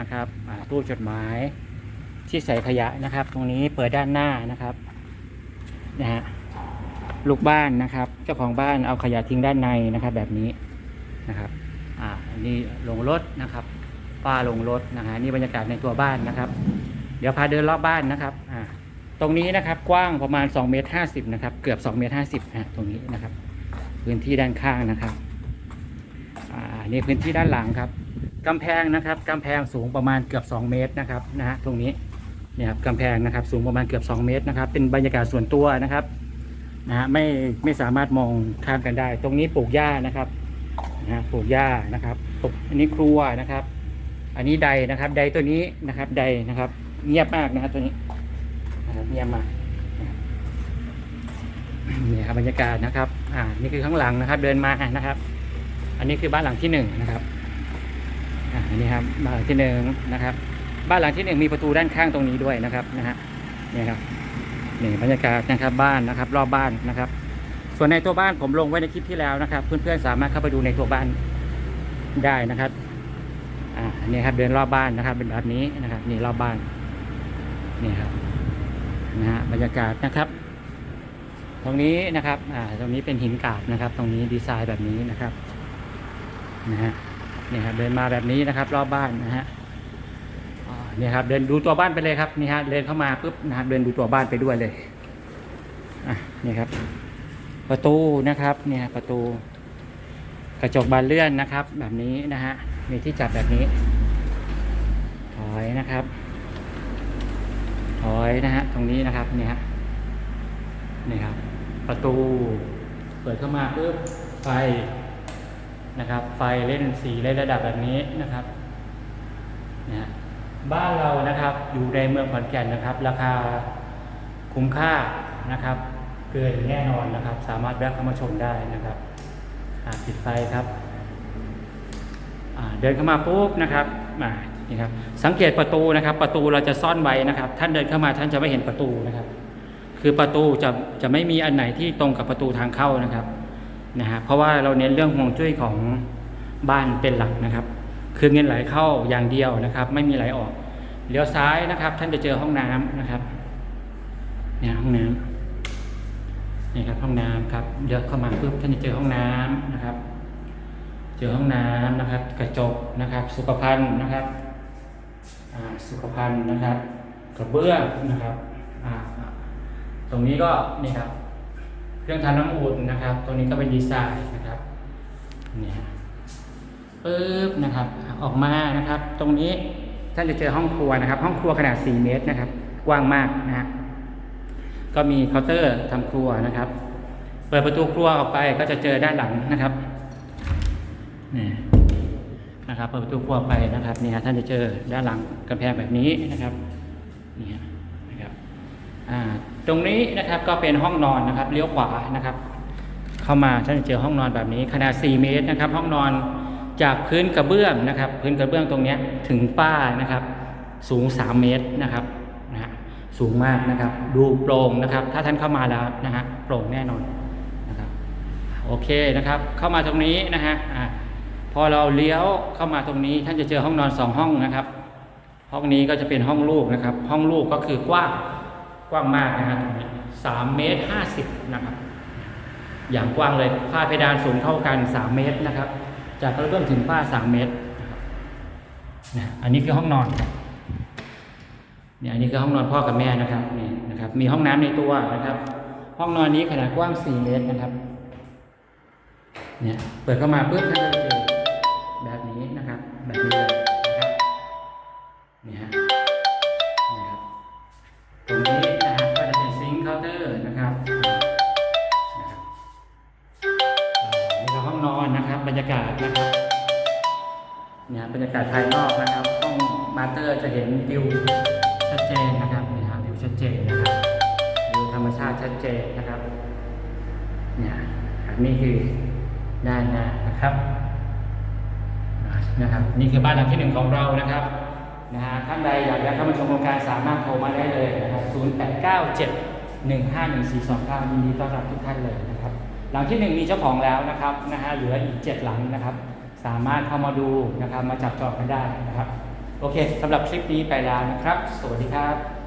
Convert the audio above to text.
นะครับตู้จดหมายที่ใส่ขยะนะครับ ตรงนี้เปิดด้านหน้านะครับนะฮะลูกบ้านนะครับ เจ้าของบ้านเอาขยะทิ้งด้านในนะครับ แบบนี้นะครับอ่าอันนี้ลงรถนะครับป้าลงรถนะฮะนี่บรรยากาศในตัวบ้านนะครับ เดี๋ยวพาเดินรอบบ้านนะครับอ่าตรงนี้นะครับกว้างประมาณ2เมตร50นะครับ เกือบ2เมตร50นะตรงนี้นะครับ พื้นที่ด้านข้างนะครับอ่านี่พื้นที่ด้านหลังครับ กำแพงนะครับกำแพงสูงประมาณเกือบ 2 เมตรนะครับนะฮะตรงนี้เนี่ยครับกำแพงนะครับสูงประมาณเกือบ 2 เมตรนะครับ เป็นบรรยากาศส่วนตัวนะครับนะฮะไม่ไม่สามารถมองข้ามกันได้ ตรงนี้ปลูกหญ้านะครับนะฮะปลูกหญ้านะครับปลูกอันนี้ครัวนะครับ อันนี้ใดนะครับ ใดตัวนี้นะครับใดนะครับ เงียบมากนะครับตัวนี้นะครับเงียบมากนะครับนี่ครับบรรยากาศนะครับ อ่า นี่คือข้างหลังนะครับ เดินมานะครับ อันนี้คือบ้านหลังที่หนึ่งนะครับ อันนี้ครับบ้านหลังที่หนึ่งนะครับ บ้านหลังที่หนึ่งมีประตูด้านข้างตรงนี้ด้วยนะครับนะฮะนี่ครับนี่บรรยากาศนะครับบ้านนะครับ รอบบ้านนะครับ ส่วนในตัวบ้านผมลงไว้ในคลิปที่แล้วนะครับ เพื่อนๆสามารถเข้าไปดูในตัวบ้านได้นะครับอ่าอันนี่ครับเดินรอบบ้านนะครับ เป็นแบบนี้นะครับ นี่รอบบ้านนี่ครับนะฮะบรรยากาศนะครับ ตรงนี้นะครับอ่าตรงนี้เป็นหินกาบนะครับ ตรงนี้ดีไซน์แบบนี้นะครับนะฮะ นี่ครับเดินมาแบบนี้นะครับ รอบบ้านนะฮะอ่านี่ครับ เดินดูตัวบ้านไปเลยครับนี่ฮะเดินเข้ามาปุ๊บนะครับเดินดูตัวบ้านไปด้วยเลยอะนี่ครับ ประตูนะครับ เนี่ยประตู กระจกบานเลื่อนนะครับ แบบนี้นะฮะมีที่จับแบบนี้ถอยนะครับถอยนะฮะตรงนี้นะครับนี่ฮะนี่ครับ ประตู เปิดเข้ามาปุ๊บไฟ นะครับ ไฟเล่นสีเล่นระดับแบบนี้นะครับนะฮะบ้านเรานะครับอยู่ในเมืองขอนแก่นนะครับ ราคาคุ้มค่านะครับ เกินแน่นอนนะครับ สามารถแวะเข้ามาชมได้นะครับปิดไฟครับเดินเข้ามาปุ๊บนะครับมานี่ครับ สังเกตประตูนะครับ ประตูเราจะซ่อนไว้นะครับ ท่านเดินเข้ามาท่านจะไม่เห็นประตูนะครับ คือประตูจะจะไม่มีอันไหนที่ตรงกับประตูทางเข้านะครับ นะฮะเพราะว่าเราเน้นเรื่องห่วงจุ้ยของบ้านเป็นหลักนะครับ คือเงินไหลเข้าอย่างเดียวนะครับ ไม่มีไหลออกเลี้ยวซ้ายนะครับ ท่านจะเจอห้องน้ำนะครับเนี่ยห้องน้ำนี่ครับห้องน้ำครับเดี๋ยวเข้ามาปุ๊บท่านจะเจอห้องน้ำนะครับ เจอห้องน้ำนะครับ กระจกนะครับ สุขภัณฑ์นะครับสุขภัณฑ์นะครับ กระเบื้องนะครับตรงนี้ก็นี่ครับ เครื่องทำน้ำอุ่นนะครับ ตรงนี้ก็เป็นดีไซน์นะครับเนี่ยปึ๊บนะครับ ออกมานะครับ ตรงนี้ท่านจะเจอห้องครัวนะครับ ห้องครัวขนาด 4 เมตรนะครับ กว้างมากนะฮะก็มีเคาน์เตอร์ทำครัวนะครับ เปิดประตูครัวออกไปก็จะเจอด้านหลังนะครับนี่นะครับ เปิดประตูครัวไปนะครับนี่ฮะท่านจะเจอด้านหลังกำแพงแบบนี้นะครับนี่ฮะนะครับ อ่า ตรงนี้นะครับก็เป็นห้องนอนนะครับเลี้ยวขวานะครับ เข้ามาท่านจะเจอห้องนอนแบบนี้ขนาด 4 เมตรนะครับ ห้องนอนจากพื้นกระเบื้องนะครับ พื้นกระเบื้องตรงนี้ถึงป้านะครับ สูง 3 เมตรนะครับนะสูงมากนะครับ ดูโปร่งนะครับ ถ้าท่านเข้ามาแล้วนะฮะโปร่งแน่นอนนะครับโอเคนะครับ เข้ามาตรงนี้นะฮะพอเราเลี้ยวเข้ามาตรงนี้ท่านจะเจอห้องนอนสองห้องนะครับ ห้องนี้ก็จะเป็นห้องลูกนะครับ ห้องลูกก็คือกว้าง กว้างมากนะครับตรงนี้สามเมตรห้าสิบนะครับ อย่างกว้างเลยฝ้าเพดานสูงเท่ากันสามเมตรนะครับ จากกระเบื้องถึงฝ้าสามเมตรนะอันนี้คือห้องนอนเนี่ยอันนี้คือห้องนอนพ่อกับแม่นะครับนี่นะครับ มีห้องน้ำในตัวนะครับ ห้องนอนนี้ขนาดกว้างสี่เมตรนะครับเนี่ยเปิดเข้ามาปุ๊บท่านก็จะเจอแบบนี้นะครับ แบบนี้ นอนนะครับ บรรยากาศนะครับเนี่ยบรรยากาศภายนอกนะครับ ห้องมาสเตอร์จะเห็นวิวชัดเจนนะครับนี่ครับวิวชัดเจนนะครับวิวธรรมชาติชัดเจนนะครับเนี่ยอันนี้คือด้านหน้านะครับนะครับนี่คือบ้านหลังที่หนึ่งของเรานะครับนะฮะท่านใดอยากจะเข้ามาชมโครงการสามารถโทรมาได้เลยนะครับ 0 8 9 7 1 5 1 4 2 9ยินดีต้อนรับทุกท่านเลยนะครับ หลังที่หนึ่งมีเจ้าของแล้วนะครับนะฮะเหลืออีก 7 หลังนะครับ สามารถเข้ามาดูนะครับมาจับจองกันได้นะครับ โอเคสำหรับคลิปนี้ไปแล้วนะครับ สวัสดีครับ